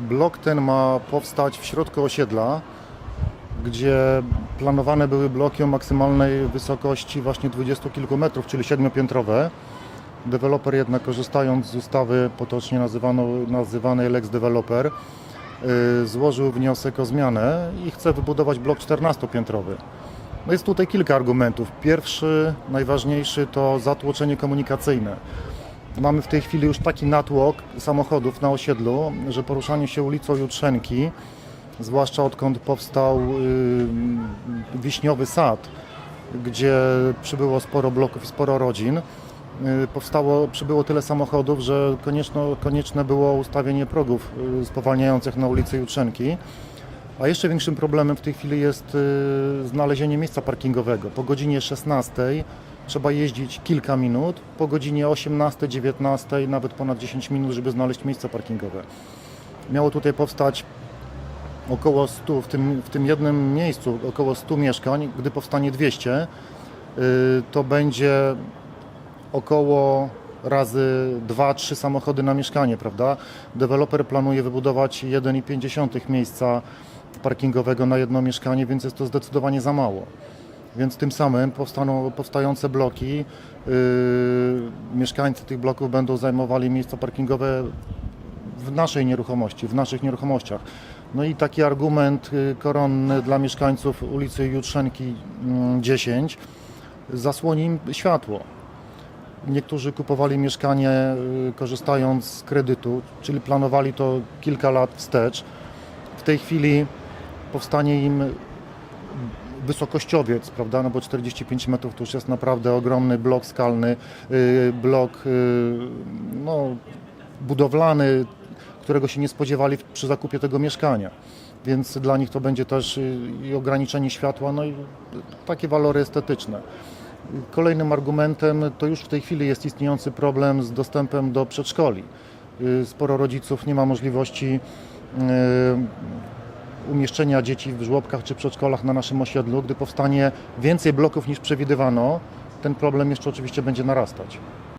Blok ten ma powstać w środku osiedla, gdzie planowane były bloki o maksymalnej wysokości właśnie 20 kilku metrów, czyli siedmiopiętrowe. Deweloper jednak korzystając z ustawy potocznie nazywano, nazywanej Lex Developer yy, złożył wniosek o zmianę i chce wybudować blok 14-piętrowy. No jest tutaj kilka argumentów. Pierwszy, najważniejszy to zatłoczenie komunikacyjne. Mamy w tej chwili już taki natłok samochodów na osiedlu, że poruszanie się ulicą Jutrzenki, zwłaszcza odkąd powstał yy, Wiśniowy Sad, gdzie przybyło sporo bloków i sporo rodzin, yy, powstało, przybyło tyle samochodów, że konieczno, konieczne było ustawienie progów yy, spowalniających na ulicy Jutrzenki. A jeszcze większym problemem w tej chwili jest y, znalezienie miejsca parkingowego. Po godzinie 16 trzeba jeździć kilka minut, po godzinie 18, 19 nawet ponad 10 minut, żeby znaleźć miejsce parkingowe. Miało tutaj powstać około 100, w tym, w tym jednym miejscu około 100 mieszkań. Gdy powstanie 200, y, to będzie około razy 2-3 samochody na mieszkanie, prawda? Deweloper planuje wybudować 1,5 miejsca parkingowego na jedno mieszkanie, więc jest to zdecydowanie za mało. Więc tym samym powstaną powstające bloki, yy, mieszkańcy tych bloków będą zajmowali miejsca parkingowe w naszej nieruchomości, w naszych nieruchomościach. No i taki argument y, koronny dla mieszkańców ulicy Jutrzenki mm, 10 zasłoni im światło. Niektórzy kupowali mieszkanie y, korzystając z kredytu, czyli planowali to kilka lat wstecz. W tej chwili powstanie im wysokościowiec, prawda, no bo 45 metrów to już jest naprawdę ogromny blok skalny, y, blok y, no, budowlany, którego się nie spodziewali przy zakupie tego mieszkania. Więc dla nich to będzie też y, i ograniczenie światła, no i takie walory estetyczne. Kolejnym argumentem to już w tej chwili jest istniejący problem z dostępem do przedszkoli. Sporo rodziców nie ma możliwości umieszczenia dzieci w żłobkach czy przedszkolach na naszym osiedlu. Gdy powstanie więcej bloków niż przewidywano, ten problem jeszcze oczywiście będzie narastać.